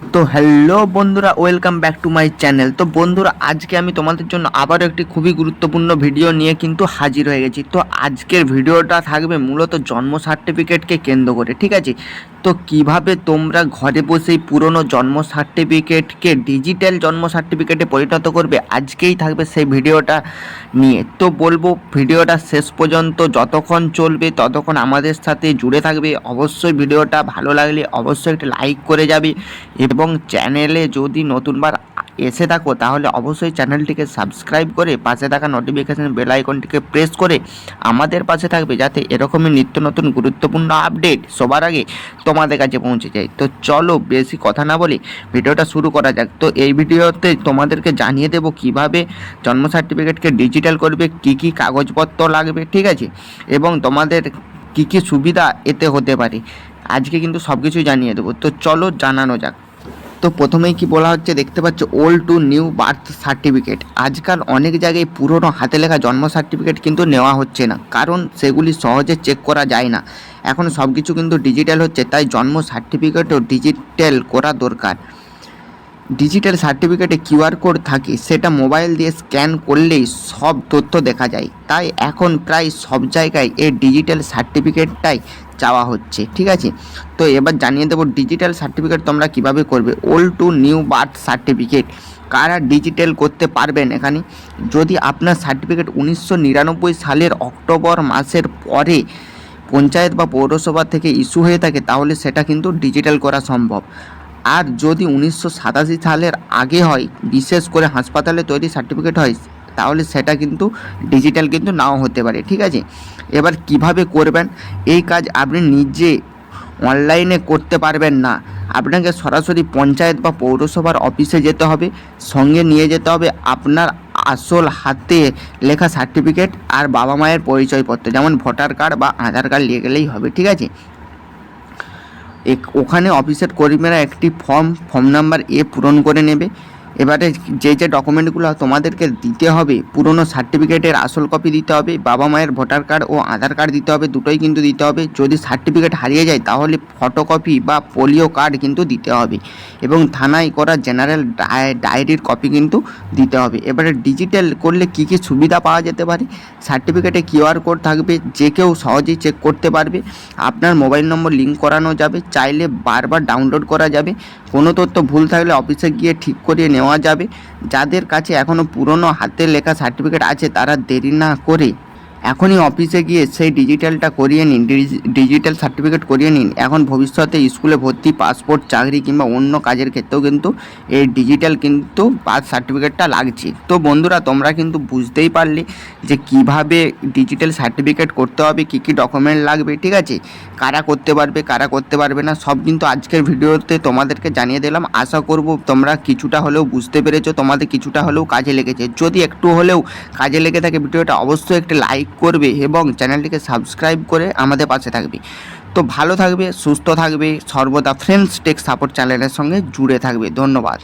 তো হ্যালো বন্ধুরা welcome back to my channel তো বন্ধুরা, আজকে আমি তোমাদের জন্য আবারও একটি খুবই গুরুত্বপূর্ণ ভিডিও নিয়ে কিন্তু হাজির হয়ে গেছি। তো আজকের ভিডিওটা থাকবে মূলত জন্ম সার্টিফিকেটকে কেন্দ্র করে, ঠিক আছে? তো কীভাবে তোমরা ঘরে বসেই পুরনো জন্ম সার্টিফিকেটকে ডিজিটাল জন্ম সার্টিফিকেটে পরিণত করবে, আজকেই থাকবে সেই ভিডিওটা নিয়ে। তো বলব ভিডিওটা শেষ পর্যন্ত যতক্ষণ চলবে, ততক্ষণ আমাদের সাথে জুড়ে থাকবে। অবশ্যই ভিডিওটা ভালো লাগলে অবশ্যই একটা লাইক করে যাবে। এবং চ্যানেলে যদি নতুনবার এসে থাকো, তাহলে অবশ্যই চ্যানেলটিকে সাবস্ক্রাইব করে পাশে থাকা নোটিফিকেশন বেল আইকনটিকে প্রেস করে আমাদের পাশে থাকবে যাতে এরকমই নিত্য নতুন গুরুত্বপূর্ণ আপডেট সবার আগে তোমাদের কাছে পৌঁছে যায়। তো চলো বেশি কথা না বলি ভিডিওটা শুরু করা যাক। তো এই ভিডিওতে তোমাদেরকে জানিয়ে দেবো কীভাবে জন্ম সার্টিফিকেটকে ডিজিটাল করবে, কি কি কাগজপত্র লাগবে, ঠিক আছে? এবং তোমাদের কি কি সুবিধা এতে হতে পারে। আজকে কিন্তু সব কিছুই জানিয়ে দেবো। তো চলো জানানো যাক। তো প্রথমেই কি বলা হচ্ছে, দেখতে পাচ্ছ old to new birth certificate আজকাল অনেক জায়গায় পুরনো হাতে লেখা জন্ম সার্টিফিকেট কিন্তু নেওয়া হচ্ছে না, কারণ সেগুলি সহজে চেক করা যায় না। এখন সব কিছু কিন্তু ডিজিটাল হচ্ছে, তাই জন্ম সার্টিফিকেটও ডিজিটাল করা দরকার। ডিজিটাল সার্টিফিকেটে কিউআর কোড থাকে, সেটা মোবাইল দিয়ে স্ক্যান করলেই সব তথ্য দেখা যায়। তাই এখন প্রায় সব জায়গায় এই ডিজিটাল সার্টিফিকেটটাই চাওয়া হচ্ছে, ঠিক আছে? তো এবার জানিয়ে দেবো, ডিজিটাল সার্টিফিকেট তোমরা কীভাবে করবে? Old to new birth certificate কারা ডিজিটাল করতে পারবেন এখানে? যদি আপনার সার্টিফিকেট উনিশশো নিরানব্বই সালের অক্টোবর মাসের পরে পঞ্চায়েত বা পৌরসভা থেকে ইস্যু হয়ে থাকে, তাহলে সেটা কিন্তু ডিজিটাল করা সম্ভব। আর যদি উনিশশো সাতাশি সালের আগে হয়, বিশেষ করে হাসপাতালে তৈরি সার্টিফিকেট হয়, তাহলে সেটা কিন্তু ডিজিটাল কিন্তু নাও হতে পারে, ঠিক আছে? এবার কীভাবে করবেন? এই কাজ আপনি নিজে অনলাইনে করতে পারবেন না। আপনাকে সরাসরি পঞ্চায়েত বা পৌরসভার অফিসে যেতে হবে, সঙ্গে নিয়ে যেতে হবে আপনার আসল হাতে লেখা সার্টিফিকেট আর বাবা মায়ের পরিচয়পত্র, যেমন ভোটার কার্ড বা আধার কার্ড নিয়ে গেলেই হবে, ঠিক আছে? ওখানে অফিসের কর্মীরা একটি ফর্ম ফর্ম নাম্বার এ পূরণ করে নেবে। এবারে যে যে ডকুমেন্টগুলো তোমাদেরকে দিতে হবে, পুরনো সার্টিফিকেটের আসল কপি দিতে হবে, বাবা মায়ের ভোটার কার্ড ও আধার কার্ড দিতে হবে, দুটোই কিন্তু দিতে হবে। যদি সার্টিফিকেট হারিয়ে যায়, তাহলে ফটোকপি বা পোলিও কার্ড কিন্তু দিতে হবে এবং থানায় করা জেনারেল ডায়েরির কপি কিন্তু দিতে হবে। এবারে ডিজিটাল করলে কি কি সুবিধা পাওয়া যেতে পারে? সার্টিফিকেটে কিউআর কোড থাকবে, যে কেউ সহজেই চেক করতে পারবে। আপনার মোবাইল নম্বর লিঙ্ক করানো যাবে, চাইলে বারবার ডাউনলোড করা যাবে। কোনো তথ্য ভুল থাকলে অফিসে গিয়ে ঠিক করিয়ে নেওয়া যাবে। যাদের কাছে এখনও পুরনো হাতে লেখা সার্টিফিকেট আছে, তারা দেরি না করে এখনই অফিসে গিয়ে সেই ডিজিটালটা করিয়ে নিন ডিজি- ডিজিটাল সার্টিফিকেট করিয়ে নিন। এখন ভবিষ্যতে স্কুলে ভর্তি পাসপোর্ট চাকরি কিংবা অন্য কাজের ক্ষেত্রেও কিন্তু এই ডিজিটাল কিন্তু বার্থ সার্টিফিকেটটা লাগছে। তো বন্ধুরা, তোমরা কিন্তু বুঝতেই পারলে যে কীভাবে ডিজিটাল সার্টিফিকেট করতে হবে, কী কী ডকুমেন্ট লাগবে, ঠিক আছে? কারা করতে পারবে, কারা করতে পারবে না, সব কিন্তু আজকের ভিডিওতে তোমাদেরকে জানিয়ে দিলাম। আশা করব তোমরা কিছুটা হলেও বুঝতে পেরেছ, তোমাদের কিছুটা হলেও কাজে লেগেছে। যদি একটু হলেও কাজে লেগে থাকে ভিডিওটা, অবশ্যই একটা লাইক করবে এবং চ্যানেলটিকে সাবস্ক্রাইব করে আমাদের পাশে থাকবে। তো ভালো থাকবে, সুস্থ থাকবে, সর্বদা ফ্রেন্ডস টেক সাপোর্ট চ্যানেলের সঙ্গে জুড়ে থাকবে। ধন্যবাদ।